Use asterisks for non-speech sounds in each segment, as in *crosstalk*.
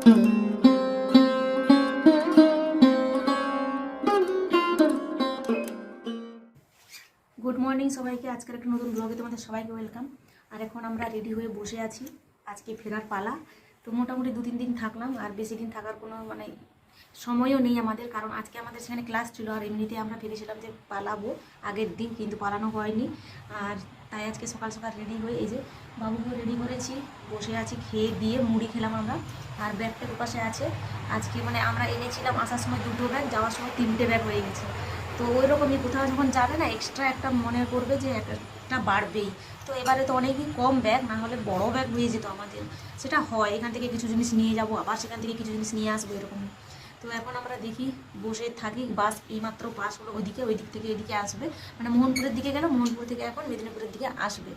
Good morning সবাইকে। আজকের একটা নতুন ব্লগে তোমাদের সবাইকে ওয়েলকাম। আর এখন আমরা রেডি হয়ে বসে আছি আজকে ফেরার পালা। তো মোটামুটি দু তিন দিন থাকলাম, আর বেশি দিন থাকার কোনো মানে সময়ও নেই আমাদের, কারণ আজকে আমাদের সেখানে ক্লাস ছিল, আর এমনিতে আমরা ফিরেছিলাম যে পালাবো আগের দিন, কিন্তু পালানো হয়নি। আর তাই আজকে সকাল সকাল রেডি হয়ে এই যে বাবুকেও রেডি করেছি। বসে আছি, খেয়ে দিয়ে মুড়ি খেলাম আমরা। আর ব্যাগটার পাশে আছে। আজকে মানে আমরা এনেছিলাম আসার সময় দুটো ব্যাগ, যাওয়ার সময় তিনটে ব্যাগ হয়ে গেছে। তো ওই রকমই কোথাও যখন যাবে না এক্সট্রা একটা মনে করবে যে একটা বাড়বেই। তো এবারে তো অনেকই কম ব্যাগ, না হলে বড় ব্যাগ হয়ে যেত আমাদের। সেটা হয়, এখান থেকে কিছু জিনিস নিয়ে যাব, আবার সেখান থেকে কিছু জিনিস নিয়ে আসব এরকম। তো এখন আমরা দেখি, বসে থাকি, বাস এইমাত্র পাস হলো ওইদিকে ওই দিক থেকে এদিকে আসবে। মানে মোহনপুরের দিকে গেলে, মোহনপুর থেকে এখন মেদিনীপুরের দিকে আসবে।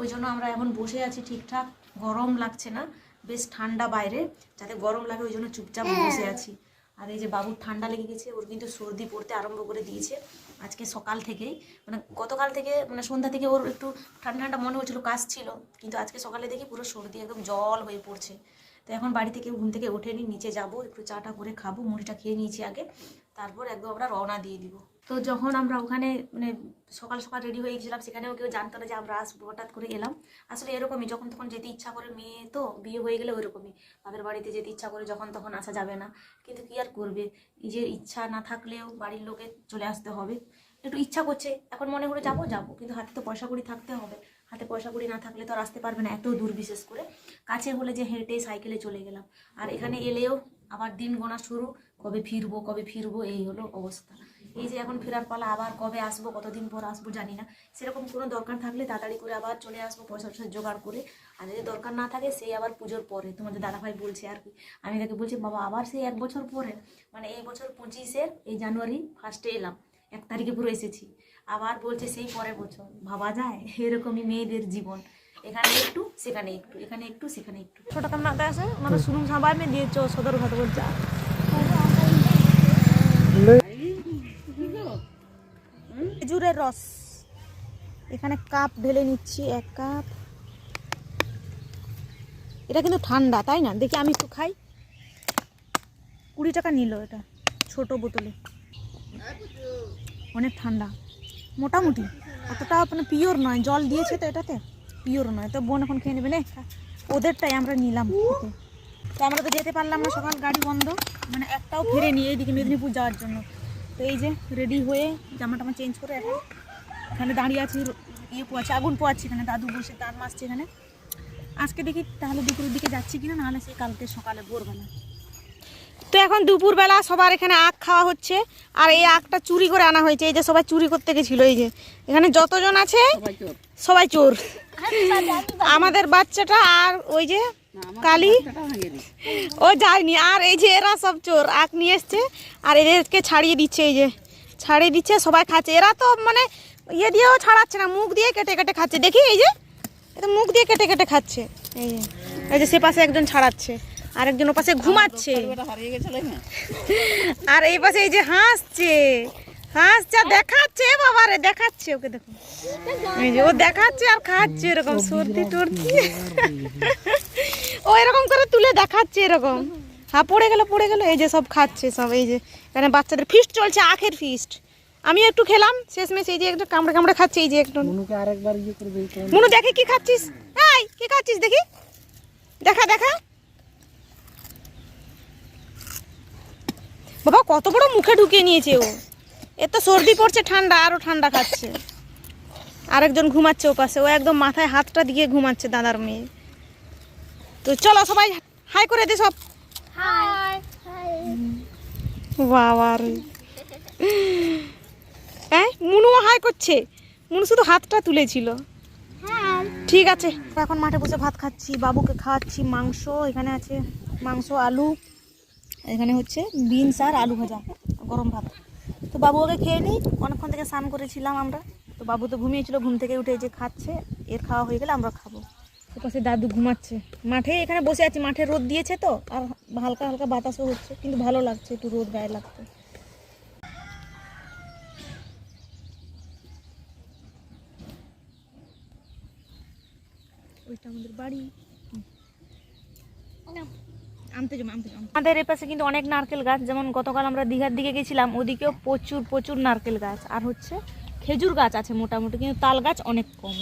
ওই জন্য আমরা এখন বসে আছি ঠিকঠাক। গরম লাগছে না বেশ ঠান্ডা বাইরে যাতে গরম লাগে ওই জন্য চুপচাপ বসে আছি। আর এই যে বাবুর ঠান্ডা লেগে গেছে ওর কিন্তু সর্দি পড়তে আরম্ভ করে দিয়েছে আজকে সকাল থেকেই। মানে গতকাল থেকে মানে সন্ধ্যা থেকে ওর একটু ঠান্ডা ঠান্ডা মনে হচ্ছিল কাজ ছিল কিন্তু আজকে সকালে দেখি পুরো সর্দি একদম জল হয়ে পড়ছে। তো এখন বাড়ি থেকে ঘুম থেকে ওঠেনি নিচে যাব একটু চাটা করে খাব মুড়িটা খেয়ে নিয়েছি আগে। তারপর একদম আমরা রওনা দিয়ে দিব। তো যখন আমরা ওখানে মানে সকাল সকাল রেডি হয়ে গেছিলাম, সেখানেও কেউ জানতো না যে আমরা আসব, হঠাৎ করে এলাম। আসলে এরকমই, যখন তখন যেতে ইচ্ছা করে মেয়ে তো, বিয়ে হয়ে গেলে ওইরকমই বাপের বাড়িতে যেতে ইচ্ছা করে যখন তখন আসা যাবে না। কিন্তু কি আর করবে? নিজের ইচ্ছা না থাকলেও বাড়ির লোকে চলে আসতে হবে। একটু ইচ্ছা করছে, এখন মনে করে যাব যাব। কিন্তু হাতে তো পয়সা কড়ি থাকতে হবে। হাতে পয়সা কড়ি না থাকলে তো আর আসতে পারবে না এত দূর বিশেষ করে। কাছে হলে যে হেঁটে সাইকেলে চলে গেলাম। আর এখানে এলেও আবার দিন গোনা শুরু। কবে ফিরবো কবে ফিরবো, এই হলো অবস্থা। এই যে এখন ফেরার পালা, আবার কবে আসব, কতদিন পর আসব জানি না। সেরকম কোনো দরকার থাকলে তাড়াতাড়ি করে আবার চলে আসব, পয়সা টয়সা জোগাড় করে। আর যদি দরকার না থাকে, সেই আবার পুজোর পরে। তোমাদের দাদাভাই বলছে আর কি। আমি তাকে বলছি, বাবা, আবার সেই এক বছর পরে মানে এই বছর পঁচিশের এই জানুয়ারি ফার্স্টে এলাম। এক তারিখে পুরো এসেছি। আবার বলছে সেই পরের বছর। ভাবা যায়, এরকমই মেয়েদের জীবন। এখানে একটু, সেখানে একটু, এখানে একটু, সেখানে একটু। ছোট কান্নাতে আছে মানে শুনুন সবাই মে দিয়েছ সদর ঘাট বলছে। খেজুরের রস। এখানে কাপ ঢেলে নিচ্ছি, এক কাপ। এটা কিন্তু ঠান্ডা, তাই না? দেখি আমি একটু খাই। কুড়ি টাকা নিল এটা, ছোট বোতলে। অনেক ঠান্ডা। মোটামুটি, অতটা মানে পিওর নয়। জল দিয়েছে তো এটাতে। পিওর নয়। তো বোন এখন খেয়ে নেবে। নে। ওদেরটাই আমরা নিলাম তো আমরা তো যেতে পারলাম না, সকাল গাড়ি বন্ধ। মানে একটাও ফিরে নিয়ে এইদিকে মেদিনীপুর যাওয়ার জন্য। তো এই যে রেডি হয়ে জামা টামা চেঞ্জ করে এখন এখানে দাঁড়িয়ে আছি ইয়ে পোয়াচ্ছি আগুন পোয়াচ্ছি এখানে দাদু বসে দাঁত মাসছে এখানে। আজকে দেখি তাহলে দুপুরের দিকে যাচ্ছি কিনা নাহলে সেই কালকে সকালে ভোরবেলা। তো এখন দুপুরবেলা সবার এখানে আখ খাওয়া হচ্ছে আর এই আখটা চুরি করে আনা হয়েছে এই যে সবাই চুরি করতে গেছিল এই যে। এখানে যতজন আছে সবাই চোর। আমাদের বাচ্চাটা আর ওই যে কালি? ও যায়নি আর এই যে এরা সব চোর আখ নিয়ে এসছে আর এদেরকে ছাড়িয়ে দিচ্ছে এই যে ছাড়িয়ে দিচ্ছে সবাই খাচ্ছে। এরা তো মানে ইয়ে দিয়েও ছাড়াচ্ছে না মুখ দিয়ে কেটে কেটে খাচ্ছে। দেখি এই যে এটা মুখ দিয়ে কেটে কেটে খাচ্ছে। এই যে এই যে সে পাশে একজন ছাড়াচ্ছে আর একজন ও পাশে ঘুমাচ্ছে। *laughs* আর এই পাশে এই যে হাসছে হাসছে আর দেখাচ্ছে বাবা রে দেখাচ্ছে ওকে দেখো। এই যে ও দেখাচ্ছে আর খাচ্ছে এরকম সর্দি টর্দি। *laughs* ও এরকম করে তুলে দেখাচ্ছে এরকম। হ্যাঁ পড়ে গেল পড়ে গেল এই যে সব খাচ্ছে সব এই যে এখানে বাচ্চাদের ফিস্ট চলছে আখের ফিস্ট আমি একটু খেলাম শেষমেশ এই যে একটু কামড়ে কামড়ে খাচ্ছে এই যে একটু। মনুকে আরেকবার ইয়ে মুনু দেখে কি খাচ্ছিস? এই কি খাচ্ছিস দেখি? দেখা দেখা। বাবা কত বড় মুখে ঢুকিয়ে নিয়েছে ও। এত সর্দি পড়ছে ঠান্ডা আরও ঠান্ডা খাচ্ছে। আরেকজন ঘুমাচ্ছে ও পাশে ও একদম মাথায় হাতটা দিয়ে ঘুমাচ্ছে দাদার মেয়ে। তো চলো সবাই হাই করে দে সব। বাবা রে। হ্যাঁ মুনুও হাই করছে। মুনু শুধু হাতটা তুলেছিল। ঠিক আছে এখন মাঠে বসে ভাত খাচ্ছি বাবুকে খাওয়াচ্ছি মাংস এখানে আছে মাংস আলু এখানে হচ্ছে বিনস আর আলু ভাজা গরম ভাত। তো বাবু ওকে খেয়ে নিই অনেকক্ষণ থেকে স্নান করেছিলাম আমরা। তো বাবু তো ঘুমিয়েছিল ঘুম থেকে উঠে যে খাচ্ছে এর খাওয়া হয়ে গেলে আমরা খাব। পাশে দাদু ঘুমাচ্ছে। মাঠে এখানে বসে আছি মাঠে রোদ দিয়েছে তো আর হালকা হালকা বাতাসও হচ্ছে কিন্তু ভালো লাগছে একটু রোদ গায়ে লাগছে ওইটা আমাদের বাড়ি। আমাদের এ পাশে কিন্তু অনেক নারকেল গাছ যেমন গতকাল আমরা দীঘার দিকে গেছিলাম ওদিকেও প্রচুর প্রচুর নারকেল গাছ। আর হচ্ছে খেজুর গাছ আছে মোটামুটি কিন্তু তাল গাছ অনেক কম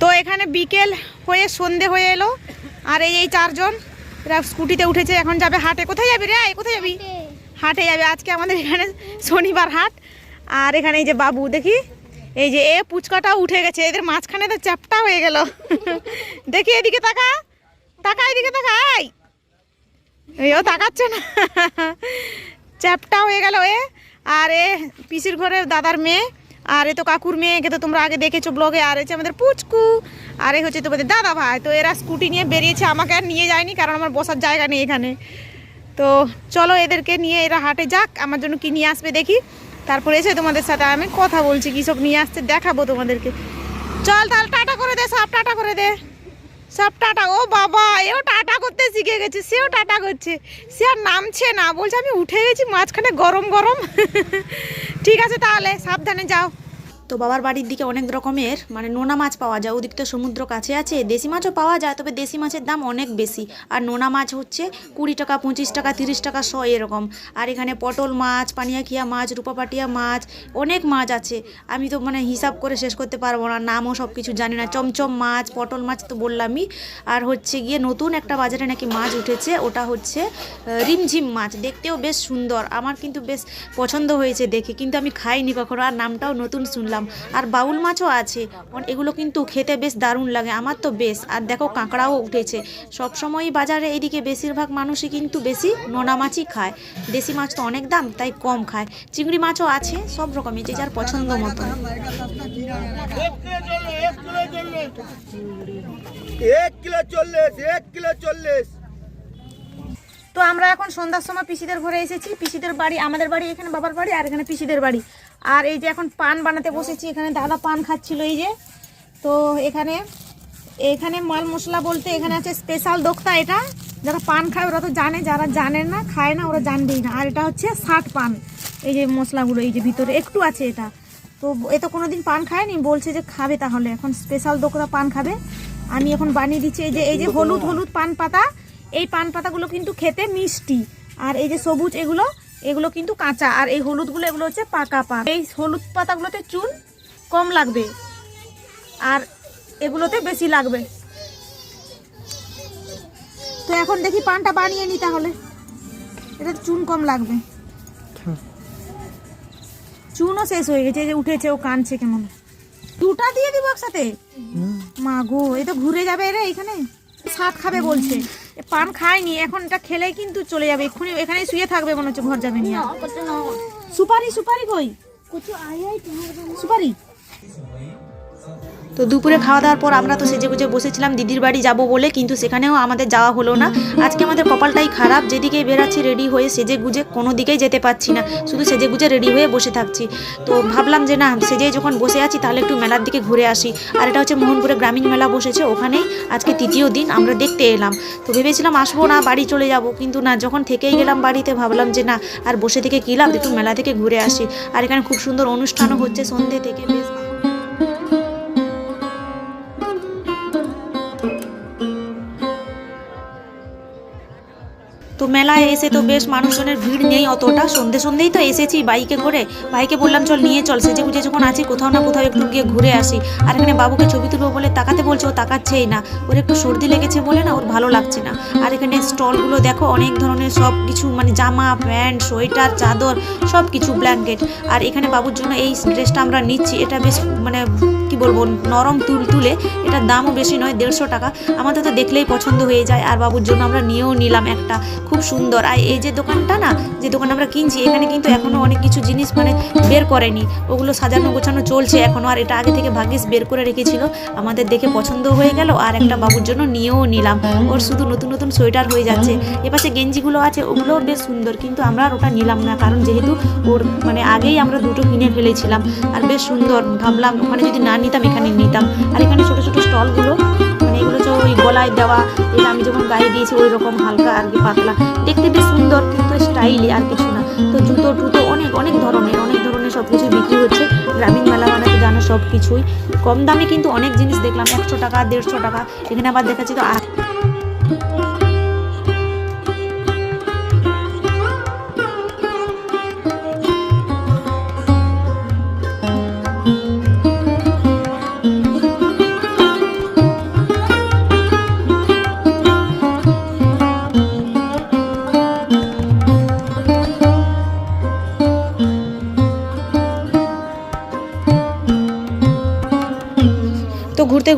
তো এখানে বিকেল হয়ে সন্ধে হয়ে এলো, আর এই এই চারজন, এরা স্কুটিতে উঠেছে, এখন যাবে হাটে। কোথায় যাবি রে? কোথায় যাবি? হাটে যাবে। আজকে আমাদের এখানে শনিবার হাট। আর এখানে এই যে বাবু, দেখি? এই যে এ পুচকাটাও উঠে গেছে। এদের মাঝখানে তো চ্যাপটা হয়ে গেল। দেখি এদিকে তাকা। তাকা, এদিকে তাকাই এই ও তাকাচ্ছে না। চ্যাপটা হয়ে গেল এ। আর এ পিসির ঘরে দাদার মেয়ে। আর এ তো কাকুর মেয়ে, একে তো তোমরা আগে দেখেছ ব্লগে। আর হচ্ছে আমাদের পুচকু। আর এ হচ্ছে তোমাদের দাদা ভাই। তো এরা স্কুটি নিয়ে বেরিয়েছে, আমাকে আর নিয়ে যায়নি, কারণ আমার বসার জায়গা নেই এখানে। তো চলো এদেরকে নিয়ে এরা হাটে যাক, আমার জন্য কি নিয়ে আসবে দেখি। তারপরে এসে তোমাদের সাথে আমি কথা বলছি কী সব নিয়ে আসছে, দেখাবো তোমাদেরকে। চল তাহলে টাটা করে দে, সব টাটা করে দে। সব টাটা। ও বাবা, এও টাটা করতে শিখে গেছে, সেও টাটা করছে। সে আর নামছে না, বলছে আমি উঠে গেছি মাঝখানে গরম গরম। *laughs* ঠিক আছে তাহলে, সাবধানে যাও। তো বাবার বাড়ির দিকে অনেক রকমের মানে নোনা মাছ পাওয়া যায়। ওদিক তো সমুদ্র কাছে আছে, দেশি মাছও পাওয়া যায়, তবে দেশি মাছের দাম অনেক বেশি। আর নোনা মাছ হচ্ছে কুড়ি টাকা, পঁচিশ টাকা, তিরিশ টাকা, শ এরকম। আর এখানে পটল মাছ পানিয়াখিয়া মাছ, রূপাপাটিয়া মাছ, অনেক মাছ আছে। আমি তো মানে হিসাব করে শেষ করতে পারব না, নামও সব কিছু জানি না। চমচম মাছ, পটল মাছ তো বললামই। আর হচ্ছে গিয়ে নতুন একটা বাজারে নাকি মাছ উঠেছে, ওটা হচ্ছে রিমঝিম মাছ। দেখতেও বেশ সুন্দর। আমার কিন্তু বেশ পছন্দ হয়েছে দেখে, কিন্তু আমি খাইনি কখনো, আর নামটাও নতুন শুনলাম। আর বাউল মাছও আছে। এগুলো কিন্তু খেতে বেশ দারুণ লাগে। আমার তো বেশ। আর দেখো কাঁকড়াও উঠেছে। সবসময়ই বাজারে এদিকে বেশিরভাগ মানুষই কিন্তু বেশি নোনা মাছই খায়। দেশি মাছ তো অনেক দাম তাই কম খায়। চিংড়ি মাছও আছে সব রকমই যে যার পছন্দ মতো। এক কিলো চল্লিশ এক কিলো চল্লিশ। তো আমরা এখন সন্ধ্যার সময় পিসিদের ঘরে এসেছি। পিসিদের বাড়ি আমাদের বাড়ি এখানে বাবার বাড়ি আর এখানে পিসিদের বাড়ি। আর এই যে এখন পান বানাতে বসেছি, এখানে দাদা পান খাচ্ছিল এই যে। তো এখানে এখানে মাল মশলা বলতে এখানে আছে স্পেশাল দোক্তা এটা। যারা পান খায় ওরা তো জানে, যারা জানে না, খায় না, ওরা জানবেই না। আর এটা হচ্ছে ষাট পান। এই যে মশলাগুলো এই যে ভিতরে, একটু আছে এটা। তো এ তো কোনোদিন পান খায়নি, বলছে যে খাবে তাহলে। এখন স্পেশাল দোকরা পান খাবে। আমি এখন বানিয়ে দিচ্ছি এই যে এই যে হলুদ হলুদ পান পাতা। এই পান পাতাগুলো কিন্তু খেতে মিষ্টি। আর এই যে সবুজ এগুলো এগুলো কিন্তু কাঁচা। আর এই হলুদগুলো এগুলো হচ্ছে পাকা পান। এই হলুদ পাতাগুলোতে চুন কম লাগবে আর এগুলোতে বেশি লাগবে। তো এখন দেখি পানটা বানিয়ে নি তাহলে। এটা চুন কম লাগবে। চুনও শেষ হয়ে গেছে যে উঠেছে ও কানছে কেমন। দুটা দিয়ে দিব একসাথে? মা গো এই তো ঘুরে যাবে রে এখানে। সাত খাবে বলছে। এ পান খায়নি, এখন এটা খেলেই কিন্তু চলে যাবে। এক্ষুনি এখানেই শুয়ে থাকবে মনে হচ্ছে ঘর যাবে না সুপারি সুপারি কই? সুপারি। তো দুপুরে খাওয়া দাওয়ার পর আমরা তো সেজে গুজে বসেছিলাম, দিদির বাড়ি যাব বলে, কিন্তু সেখানেও আমাদের যাওয়া হলো না। আজকে আমাদের কপালটাই খারাপ যেদিকে বেরাচ্ছি রেডি হয়ে সেজে গুজে কোনো দিকেই যেতে পারছি না, শুধু সেজে গুজে রেডি হয়ে বসে থাকছি। তো ভাবলাম যে না সেজে যখন বসে আছি, তাহলে একটু মেলার দিকে ঘুরে আসি। আর এটা হচ্ছে মোহনপুরে গ্রামীণ মেলা বসেছে, ওখানেই আজকে তৃতীয় দিন আমরা দেখতে এলাম। তো ভেবেছিলাম আসব না, বাড়ি চলে যাব, কিন্তু না, যখন থেকেই গেলাম বাড়িতে, ভাবলাম যে না, আর বসে থেকে কী লাভ, একটু মেলা থেকে ঘুরে আসি। আর এখানে খুব সুন্দর অনুষ্ঠানও হচ্ছে সন্ধ্যে থেকে, বেশ তো মেলায় এসে তো বেশ মানুষজনের ভিড় নেই অতটা। সন্ধে সন্ধেই তো এসেছি বাইকে করে। বাইকে বললাম, চল নিয়ে চল, সেজে গুজে যখন আছি, কোথাও না কোথাও একটু গিয়ে ঘুরে আসি। আর এখানে বাবুকে ছবি তুলবো বলে তাকাতে বলছে, ও তাকাচ্ছেই না। ওর একটু সর্দি লেগেছে বলে না, ওর ভালো লাগছে না। আর এখানে স্টলগুলো দেখো, অনেক ধরনের সব কিছু মানে জামা, প্যান্ট, সোয়েটার, চাদর সব কিছু ব্ল্যাঙ্কেট। আর এখানে বাবুর জন্য এই ড্রেসটা আমরা নিচ্ছি। এটা বেশ মানে কি বলব, নরম তুল তুলে, এটার দামও বেশি নয়, দেড়শো টাকা। আমাদের তো দেখলেই পছন্দ হয়ে যায়, আর বাবুর জন্য আমরা নিয়েও নিলাম একটা। খুব সুন্দর। আর এই যে দোকানটা না, যে দোকান আমরা কিনছি, এখানে কিন্তু এখনও অনেক কিছু জিনিস মানে বের করেনি। ওগুলো সাজানো গোছানো চলছে এখনও আর এটা আগে থেকে ভাগ্যিস বের করে রেখেছিল। আমাদের দেখে পছন্দ হয়ে গেল, আর একটা বাবুর জন্য নিয়েও নিলাম। ওর শুধু নতুন নতুন সোয়েটার হয়ে যাচ্ছে। এপাশে গেঞ্জিগুলো আছে, ওগুলোও বেশ সুন্দর, কিন্তু আমরা আর ওটা নিলাম না, কারণ যেহেতু ওর মানে আগেই আমরা দুটো কিনে ফেলেছিলাম। আর বেশ সুন্দর ভাবলাম ওখানে যদি না নিতাম, এখানে নিতাম। আর এখানে ছোটো ছোটো স্টলগুলো মানে এগুলো হচ্ছে ওই গলায় দেওয়া এটা আমি যখন গায়ে দিয়েছি ওই রকম হালকা আর কি পাতলা। দেখতে বেশ সুন্দর, কিন্তু স্টাইলি আর কিছু না। তো জুতো টুতো অনেক অনেক ধরনের অনেক ধরনের সব কিছুই বিক্রি হচ্ছে। গ্রামীণ মেলা মানে তো জানো সব কিছুই। কম দামে কিন্তু অনেক জিনিস দেখলাম, একশো টাকা, দেড়শো টাকা। এখানে আবার দেখাচ্ছি তো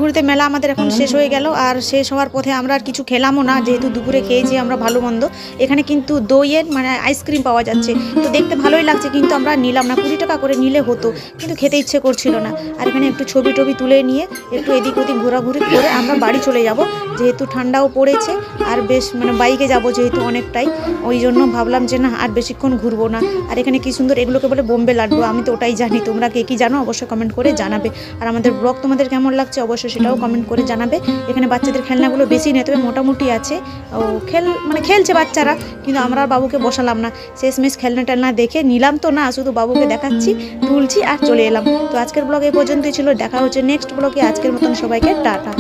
ঘুরতে মেলা আমাদের এখন শেষ হয়ে গেল। আর শেষ হওয়ার পথে আমরা আর কিছু খেলামও না, যেহেতু দুপুরে খেয়েছি আমরা ভালো মন্দ। এখানে কিন্তু দইয়ের মানে আইসক্রিম পাওয়া যাচ্ছে। তো দেখতে ভালোই লাগছে, কিন্তু আমরা নিলাম না। কুড়ি টাকা করে নিলে হতো, কিন্তু খেতে ইচ্ছে করছিল না। আর এখানে একটু ছবি টবি তুলে নিয়ে একটু এদিক ওদিক ঘোরাঘুরি করে আমরা বাড়ি চলে যাব। যেহেতু ঠান্ডাও পড়েছে, আর বেশ মানে বাইকে যাব যেহেতু অনেকটাই। ওই জন্য ভাবলাম যে না, আর বেশিক্ষণ ঘুরবো না। আর এখানে কি সুন্দর, এগুলোকে বলে বোম্বে লাড্ডু। আমি তো ওটাই জানি। তোমরা কে কি জানো, অবশ্যই কমেন্ট করে জানাবে। আর আমাদের ব্লগ তোমাদের কেমন লাগছে, অবশ্যই সেটাও কমেন্ট করে জানাবে। এখানে বাচ্চাদের খেলনাগুলো বেশি নেই, তবে মোটামুটি আছে। ও খেল মানে খেলছে বাচ্চারা, কিন্তু আমরা বাবুকে বসালাম না। শেষমেশ খেলনা টেলনা দেখে নিলাম তো না, শুধু বাবুকে দেখাচ্ছি, তুলছি আর চলে এলাম। তো আজকের ব্লগ এই পর্যন্তই ছিল, দেখা হচ্ছে নেক্সট ব্লগে আজকের মতন সবাইকে টাটা।